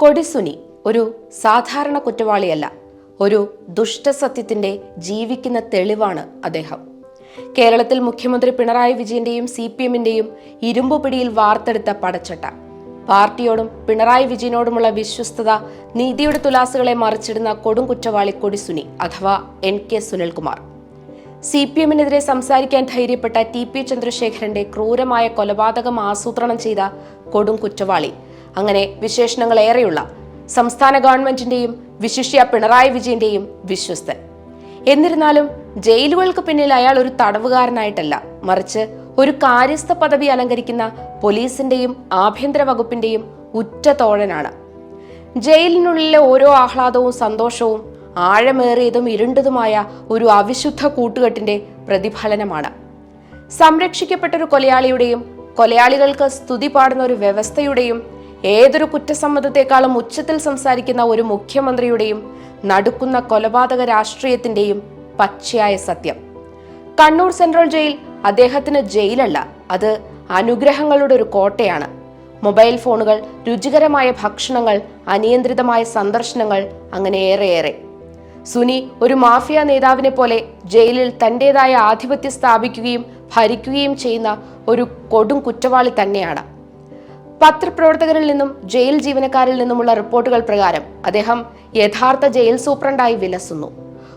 കൊടിസുനി ഒരു സാധാരണ കുറ്റവാളിയല്ല. ഒരു ദുഷ്ടസത്യത്തിന്റെ ജീവിക്കുന്ന തെളിവാണ് അദ്ദേഹം. കേരളത്തിൽ മുഖ്യമന്ത്രി പിണറായി വിജയന്റെയും സി പി എമ്മിന്റെയും ഇരുമ്പുപിടിയിൽ വാർത്തെടുത്ത പടച്ചട്ട. പാർട്ടിയോടും പിണറായി വിജയനോടുമുള്ള വിശ്വസ്തത നീതിയുടെ തുലാസുകളെ മറിച്ചിടുന്ന കൊടും കുറ്റവാളി കൊടിസുനി അഥവാ N K Sunil Kumar. C P എമ്മിനെതിരെ സംസാരിക്കാൻ ധൈര്യപ്പെട്ട ടി പി ചന്ദ്രശേഖരന്റെ ക്രൂരമായ കൊലപാതകം ആസൂത്രണം ചെയ്ത കൊടും കുറ്റവാളി അങ്ങനെ വിശേഷണങ്ങൾ ഏറെയുള്ള സംസ്ഥാന ഗവൺമെന്റിന്റെയും വിശിഷ്യ പിണറായി വിജയന്റെയും വിശ്വസ്തൻ. എന്നിരുന്നാലും ജയിലുകൾക്ക് പിന്നിൽ അയാൾ ഒരു തടവുകാരനായിട്ടല്ല മറിച്ച് ഒരു കാര്യസ്ഥ പദവി അലങ്കരിക്കുന്ന പോലീസിന്റെയും ആഭ്യന്തര വകുപ്പിന്റെയും ഉറ്റ തോഴനാണ്. ജയിലിനുള്ളിലെ ഓരോ ആഹ്ലാദവും സന്തോഷവും ആഴമേറിയതും ഇരുണ്ടതുമായ ഒരു അവിശുദ്ധ കൂട്ടുകെട്ടിന്റെ പ്രതിഫലനമാണ്. സംരക്ഷിക്കപ്പെട്ട ഒരു കൊലയാളിയുടെയും കൊലയാളികൾക്ക് സ്തുതി പാടുന്ന ഒരു വ്യവസ്ഥയുടെയും ഏതൊരു കുറ്റസമ്മതത്തെക്കാളും ഉച്ചത്തിൽ സംസാരിക്കുന്ന ഒരു മുഖ്യമന്ത്രിയുടെയും നടുക്കുന്ന കൊലപാതക രാഷ്ട്രീയത്തിന്റെയും പച്ചയായ സത്യം. കണ്ണൂർ സെൻട്രൽ ജയിൽ അദ്ദേഹത്തിന് ജയിലല്ല അത് അനുഗ്രഹങ്ങളുടെ ഒരു കോട്ടയാണ്. മൊബൈൽ ഫോണുകൾ രുചികരമായ ഭക്ഷണങ്ങൾ അനിയന്ത്രിതമായ സന്ദർശനങ്ങൾ അങ്ങനെ ഏറെയേറെ. സുനി ഒരു മാഫിയ നേതാവിനെ പോലെ ജയിലിൽ തന്റേതായ ആധിപത്യം സ്ഥാപിക്കുകയും ഭരിക്കുകയും ചെയ്യുന്ന ഒരു കൊടും കുറ്റവാളി തന്നെയാണ്. പത്രപ്രവർത്തകരിൽ നിന്നും ജയിൽ ജീവനക്കാരിൽ നിന്നുമുള്ള റിപ്പോർട്ടുകൾ പ്രകാരം അദ്ദേഹം യഥാർത്ഥ ജയിൽ സൂപ്രണ്ടായി വിലസുന്നു.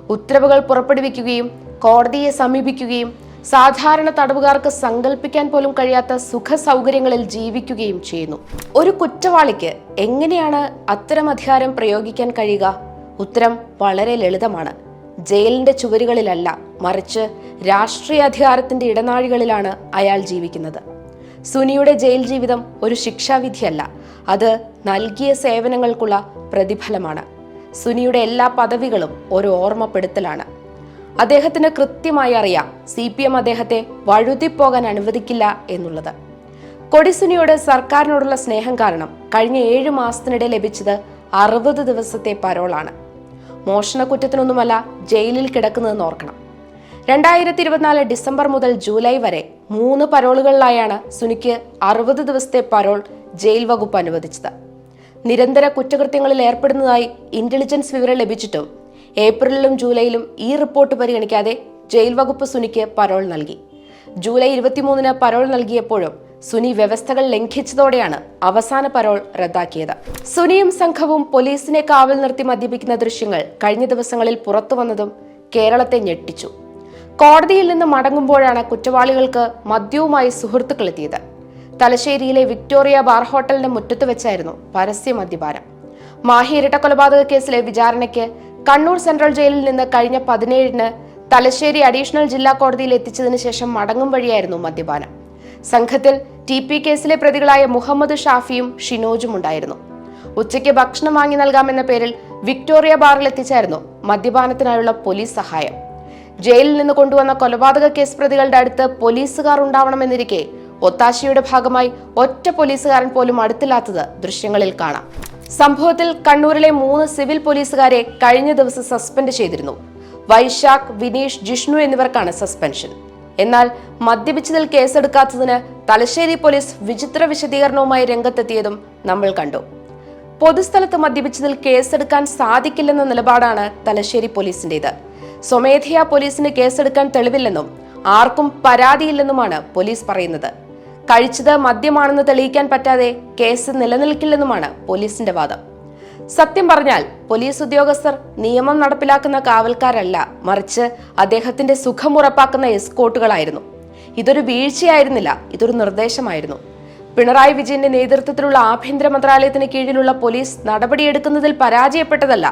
ഉത്തരവുകൾ പുറപ്പെടുവിക്കുകയും കോടതിയെ സമീപിക്കുകയും സാധാരണ തടവുകാർക്ക് സങ്കല്പിക്കാൻ പോലും കഴിയാത്ത സുഖ സൗകര്യങ്ങളിൽ ജീവിക്കുകയും ചെയ്യുന്നു. ഒരു കുറ്റവാളിക്ക് എങ്ങനെയാണ് അത്തരം അധികാരം പ്രയോഗിക്കാൻ കഴിയുക? ഉത്തരം വളരെ ലളിതമാണ്. ജയിലിന്റെ ചുവരുകളിലല്ല മറിച്ച് രാഷ്ട്രീയ അധികാരത്തിന്റെ ഇടനാഴികളിലാണ് അയാൾ ജീവിക്കുന്നത്. സുനിയുടെ ജയിൽ ജീവിതം ഒരു ശിക്ഷാവിധിയല്ല. അത് നൽകിയ സേവനങ്ങൾക്കുള്ള പ്രതിഫലമാണ്. സുനിയുടെ എല്ലാ പദവികളും ഒരു ഓർമ്മപ്പെടുത്തലാണ്. അദ്ദേഹത്തിന് കൃത്യമായി അറിയാം സി പി എം അദ്ദേഹത്തെ വഴുതിപ്പോകാൻ അനുവദിക്കില്ല എന്നുള്ളത്. കൊടിസുനിയോട് സർക്കാരിനോടുള്ള സ്നേഹം കാരണം കഴിഞ്ഞ ഏഴു മാസത്തിനിടെ ലഭിച്ചത് അറുപത് ദിവസത്തെ പരോളാണ്. മോഷണക്കുറ്റത്തിനൊന്നുമല്ല ജയിലിൽ കിടക്കുന്നതെന്ന് ഓർക്കണം. രണ്ടായിരത്തി ഇരുപത്തിനാല് ഡിസംബർ മുതൽ ജൂലൈ വരെ മൂന്ന് പരോളുകളിലായാണ് സുനിക്ക് അറുപത് ദിവസത്തെ പരോൾ ജയിൽ വകുപ്പ് അനുവദിച്ചത്. നിരന്തര കുറ്റകൃത്യങ്ങളിൽ ഏർപ്പെടുന്നതായി ഇന്റലിജൻസ് വിവരം ലഭിച്ചിട്ടും ഏപ്രിലിലും ജൂലൈയിലും ഈ റിപ്പോർട്ട് പരിഗണിക്കാതെ ജയിൽ വകുപ്പ് സുനിക്ക് പരോൾ നൽകി. ജൂലൈ ഇരുപത്തിമൂന്നിന് പരോൾ നൽകിയപ്പോഴും സുനി വ്യവസ്ഥകൾ ലംഘിച്ചതോടെയാണ് അവസാന പരോൾ റദ്ദാക്കിയത്. സുനിയും സംഘവും പോലീസിനെ കാവൽ നിർത്തി മദ്യപിക്കുന്ന ദൃശ്യങ്ങൾ കഴിഞ്ഞ ദിവസങ്ങളിൽ പുറത്തുവന്നതും കേരളത്തെ ഞെട്ടിച്ചു. കോടതിയിൽ നിന്ന് മടങ്ങുമ്പോഴാണ് കുറ്റവാളികൾക്ക് മദ്യവുമായി സുഹൃത്തുക്കൾ എത്തിയത്. തലശ്ശേരിയിലെ വിക്ടോറിയ ബാർ ഹോട്ടലിന്റെ മുറ്റത്ത് വെച്ചായിരുന്നു പരസ്യ മദ്യപാനം. മാഹി ഇരട്ട കൊലപാതക കേസിലെ വിചാരണയ്ക്ക് കണ്ണൂർ സെൻട്രൽ ജയിലിൽ നിന്ന് കഴിഞ്ഞ പതിനേഴിന് തലശ്ശേരി അഡീഷണൽ ജില്ലാ കോടതിയിൽ എത്തിച്ചതിന് ശേഷം മടങ്ങും വഴിയായിരുന്നു മദ്യപാനം. സംഘത്തിൽ ടി പി കേസിലെ പ്രതികളായ മുഹമ്മദ് ഷാഫിയും ഷിനോജും ഉണ്ടായിരുന്നു. ഉച്ചയ്ക്ക് ഭക്ഷണം വാങ്ങി നൽകാമെന്ന പേരിൽ വിക്ടോറിയ ബാറിൽ എത്തിച്ചായിരുന്നു മദ്യപാനത്തിനായുള്ള പോലീസ് സഹായം. ജയിലിൽ നിന്ന് കൊണ്ടുവന്ന കൊലപാതക കേസ് പ്രതികളുടെ അടുത്ത് പോലീസുകാർ ഉണ്ടാവണമെന്നിരിക്കെ ഒത്താശയുടെ ഭാഗമായി ഒറ്റ പോലീസുകാരൻ പോലും അടുത്തില്ലാത്തത് ദൃശ്യങ്ങളിൽ കാണാം. സംഭവത്തിൽ കണ്ണൂരിലെ മൂന്ന് സിവിൽ പോലീസുകാരെ കഴിഞ്ഞ ദിവസം സസ്പെൻഡ് ചെയ്തിരുന്നു. വൈശാഖ് വിനീഷ് ജിഷ്ണു എന്നിവർക്കാണ് സസ്പെൻഷൻ. എന്നാൽ മദ്യപിച്ചതിൽ കേസെടുക്കാത്തതിന് തലശ്ശേരി പോലീസ് വിചിത്ര വിശദീകരണവുമായി രംഗത്തെത്തിയതും നമ്മൾ കണ്ടു. പൊതുസ്ഥലത്ത് മദ്യപിച്ചതിൽ കേസെടുക്കാൻ സാധിക്കില്ലെന്ന നിലപാടാണ് തലശ്ശേരി പോലീസിന്റേത്. സ്വമേധയാ പോലീസിന് കേസെടുക്കാൻ തെളിവില്ലെന്നും ആർക്കും പരാതിയില്ലെന്നുമാണ് പോലീസ് പറയുന്നത്. കഴിച്ചത് മദ്യമാണെന്ന് തെളിയിക്കാൻ പറ്റാതെ കേസ് നിലനിൽക്കില്ലെന്നുമാണ് പോലീസിന്റെ വാദം. സത്യം പറഞ്ഞാൽ പോലീസ് ഉദ്യോഗസ്ഥർ നിയമം നടപ്പിലാക്കുന്ന കാവൽക്കാരല്ല മറിച്ച് അദ്ദേഹത്തിന്റെ സുഖം ഉറപ്പാക്കുന്ന എസ്കോട്ടുകളായിരുന്നു. ഇതൊരു വീഴ്ചയായിരുന്നില്ല ഇതൊരു നിർദ്ദേശമായിരുന്നു. പിണറായി വിജയന്റെ നേതൃത്വത്തിലുള്ള ആഭ്യന്തര മന്ത്രാലയത്തിന് കീഴിലുള്ള പോലീസ് നടപടിയെടുക്കുന്നതിൽ പരാജയപ്പെട്ടതല്ല.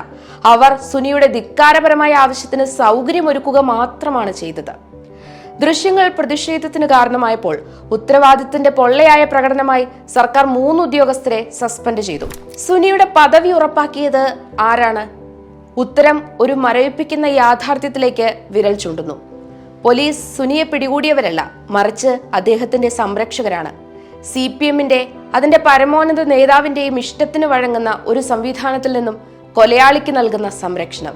അവർ സുനിയുടെ ധിക്കാരപരമായ ആവശ്യത്തിന് സൗകര്യമൊരുക്കുക മാത്രമാണ് ചെയ്തത്. ദൃശ്യങ്ങൾ പ്രതിഷേധത്തിന് കാരണമായപ്പോൾ ഉത്തരവാദിത്തത്തിന്റെ പൊള്ളയായ പ്രകടനമായി സർക്കാർ മൂന്ന് ഉദ്യോഗസ്ഥരെ സസ്പെൻഡ് ചെയ്തു. സുനിയുടെ പദവി ഉറപ്പാക്കിയത് ആരാണ്? ഉത്തരം ഒരു മരവിപ്പിക്കുന്ന യാഥാർത്ഥ്യത്തിലേക്ക് വിരൽ ചൂണ്ടുന്നു. പോലീസ് സുനിയെ പിടികൂടിയവരല്ല മറിച്ച് അദ്ദേഹത്തിന്റെ സംരക്ഷകരാണ്. സി പി എമ്മിന്റെ അതിന്റെ പരമോന്നത നേതാവിന്റെയും ഇഷ്ടത്തിന് വഴങ്ങുന്ന ഒരു സംവിധാനത്തിൽ നിന്നും കൊലയാളിക്ക് നൽകുന്ന സംരക്ഷണം.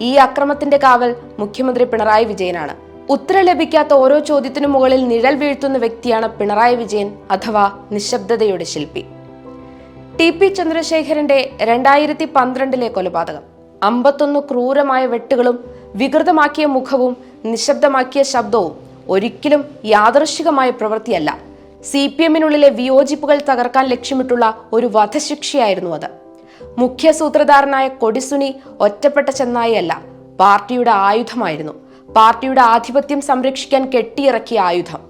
ഈ അക്രമത്തിന്റെ കാവൽ മുഖ്യമന്ത്രി പിണറായി വിജയനാണ്. ഉത്തരം ലഭിക്കാത്ത ഓരോ ചോദ്യത്തിനു മുകളിൽ നിഴൽ വീഴ്ത്തുന്ന വ്യക്തിയാണ് പിണറായി വിജയൻ അഥവാ നിശബ്ദതയുടെ ശില്പി. ടി പി ചന്ദ്രശേഖരന്റെ രണ്ടായിരത്തി പന്ത്രണ്ടിലെ കൊലപാതകം. അമ്പത്തൊന്ന് ക്രൂരമായ വെട്ടുകളും വികൃതമാക്കിയ മുഖവും നിശബ്ദമാക്കിയ ശബ്ദവും ഒരിക്കലും യാദൃശികമായ പ്രവൃത്തിയല്ല. സി പി എമ്മിനുള്ളിലെ വിയോജിപ്പുകൾ തകർക്കാൻ ലക്ഷ്യമിട്ടുള്ള ഒരു വധശിക്ഷയായിരുന്നു അത്. മുഖ്യ സൂത്രധാരനായ കൊടിസുനി ഒറ്റപ്പെട്ട ചെന്നായിയല്ല പാർട്ടിയുടെ ആയുധമായിരുന്നു. പാർട്ടിയുടെ ആധിപത്യം സംരക്ഷിക്കാൻ കെട്ടിയിറക്കിയ ആയുധം.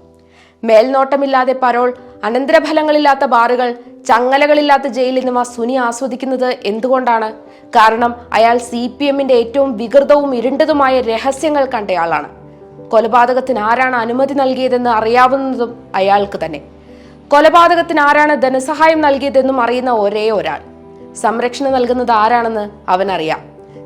മേൽനോട്ടമില്ലാതെ പരോൾ അനന്തരഫലങ്ങളില്ലാത്ത ബാറുകൾ ചങ്ങലകളില്ലാത്ത ജയിൽ എന്നിവ സുനി ആസ്വദിക്കുന്നത് എന്തുകൊണ്ടാണ്? കാരണം അയാൾ സി പി എമ്മിന്റെ ഏറ്റവും വികൃതവും ഇരുണ്ടതുമായ രഹസ്യങ്ങൾ കണ്ടയാളാണ് കൊലപാതകത്തിന് ആരാണ് അനുമതി നൽകിയതെന്ന് അറിയാവുന്നതും അയാൾക്ക് തന്നെ. കൊലപാതകത്തിന് ആരാണ് ധനസഹായം നൽകിയതെന്നും അറിയുന്ന ഒരേ ഒരാൾ. സംരക്ഷണം നൽകുന്നത് ആരാണെന്ന് അവനറിയാം.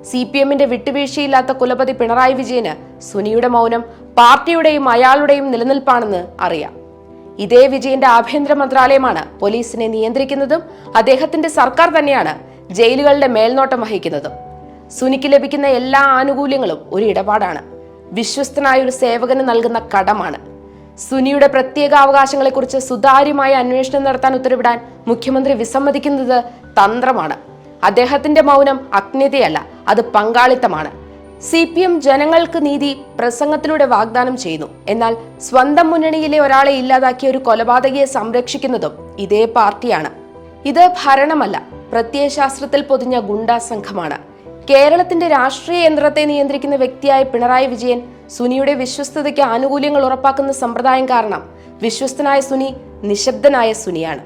സി പി എമ്മിന്റെ വിട്ടുവീഴ്ചയില്ലാത്ത കുലപതി പിണറായി വിജയന് സുനിയുടെ മൗനം പാർട്ടിയുടെയും അയാളുടെയും നിലനിൽപ്പാണെന്ന് അറിയാം. ഇതേ വിജയന്റെ ആഭ്യന്തര മന്ത്രാലയമാണ് പോലീസിനെ നിയന്ത്രിക്കുന്നതും അദ്ദേഹത്തിന്റെ സർക്കാർ തന്നെയാണ് ജയിലുകളുടെ മേൽനോട്ടം വഹിക്കുന്നതും. സുനിക്ക് ലഭിക്കുന്ന എല്ലാ ആനുകൂല്യങ്ങളും ഒരു ഇടപാടാണ്. വിശ്വസ്തനായ ഒരു സേവകന് നൽകുന്ന കടമാണ്. സുനിയുടെ പ്രത്യേക അവകാശങ്ങളെക്കുറിച്ച് സുതാര്യമായ അന്വേഷണം നടത്താൻ ഉത്തരവിടാൻ മുഖ്യമന്ത്രി വിസമ്മതിക്കുന്നത് തന്ത്രമാണ്. അദ്ദേഹത്തിന്റെ മൗനം അജ്ഞതയല്ല അത് പങ്കാളിത്തമാണ്. സി പി എം ജനങ്ങൾക്ക് നീതി പ്രസംഗത്തിലൂടെ വാഗ്ദാനം ചെയ്യുന്നു. എന്നാൽ സ്വന്തം മുന്നണിയിലെ ഒരാളെ ഇല്ലാതാക്കിയ ഒരു കൊലപാതകയെ സംരക്ഷിക്കുന്നതും ഇതേ പാർട്ടിയാണ്. ഇത് ഭരണമല്ല പ്രത്യയശാസ്ത്രത്തിൽ പൊതിഞ്ഞ ഗുണ്ടാ സംഘമാണ്. കേരളത്തിന്റെ രാഷ്ട്രീയ യന്ത്രത്തെ നിയന്ത്രിക്കുന്ന വ്യക്തിയായ പിണറായി വിജയൻ സുനിയുടെ വിശ്വസ്തതയ്ക്ക് ആനുകൂല്യങ്ങൾ ഉറപ്പാക്കുന്ന സമ്പ്രദായം കാരണം വിശ്വസ്തനായ സുനി നിശബ്ദനായ സുനിയാണ്.